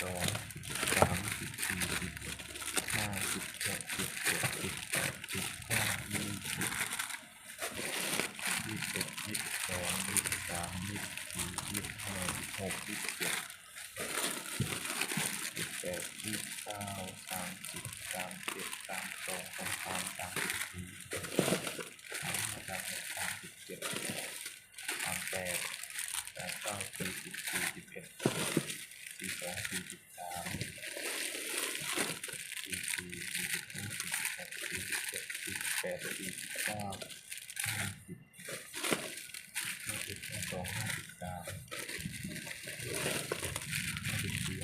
สองสามสิบสี่สิบห้าสิบหกสิบเจ็ดสิบแปดสิบเก้ายี่สิบยี่สิบยี่สิบสองยี่สิบสามยี่สิบสี่ยี่สิบห้ายี่สิบหกยี่สิบเจ็ดยี่สิบแปดยี่สิบเก้าสามสิบสามเจ็ดสามสองสามสามสามสิบสี่สามห้าสามหกสามสิบเจ็ดสามแปดสามเก้าสี่สิบสี่ เก้าห้าสิบห้าสิบห้าสองห้าสิบสห้า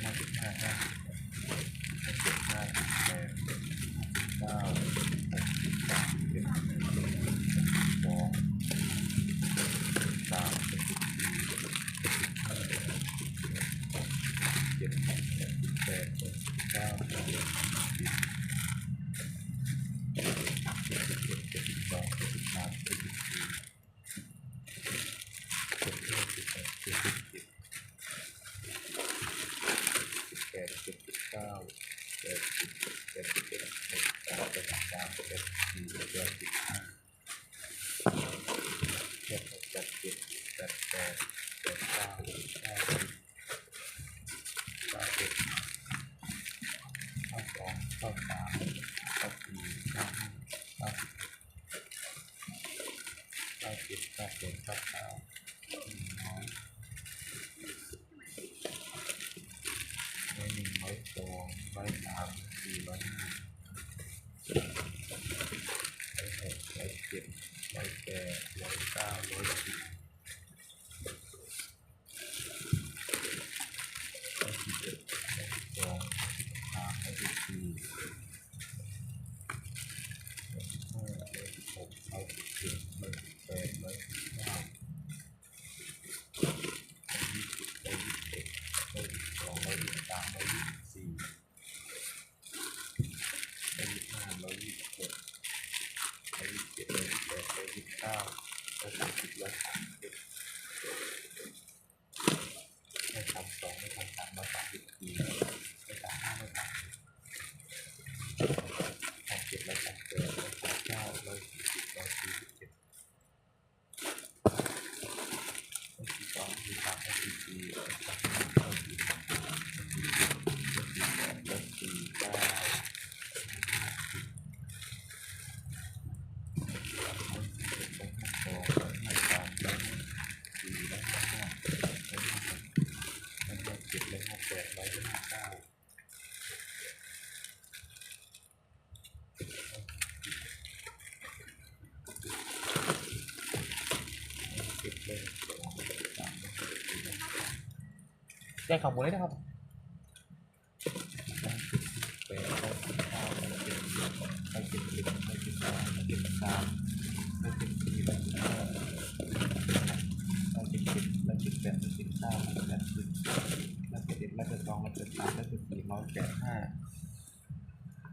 ห้าสิบห้าห้าสิบห้าสิบห้าแปดเก้าสิบสามสิบสองสาสิบสี่สิบห้เจ็ดแปดเก้า แปดเจ็ดเก้าสิบเก้าสิบเก้าก้าสามก้าสี่เก้าห้าเก้สิบเก้สิบเก้ดร้อยห้สองร้อยสามสี่ร้อยห้าร้ยหกร้อเจ็ดร้แปดร้ยเก้าร้อยสิบ Thank you. ใด้ขอมูลเลยนะครับไม่เป็นเรื่องไม่เป็นราวไม่เป็นตามไม่เป็นปีแบบ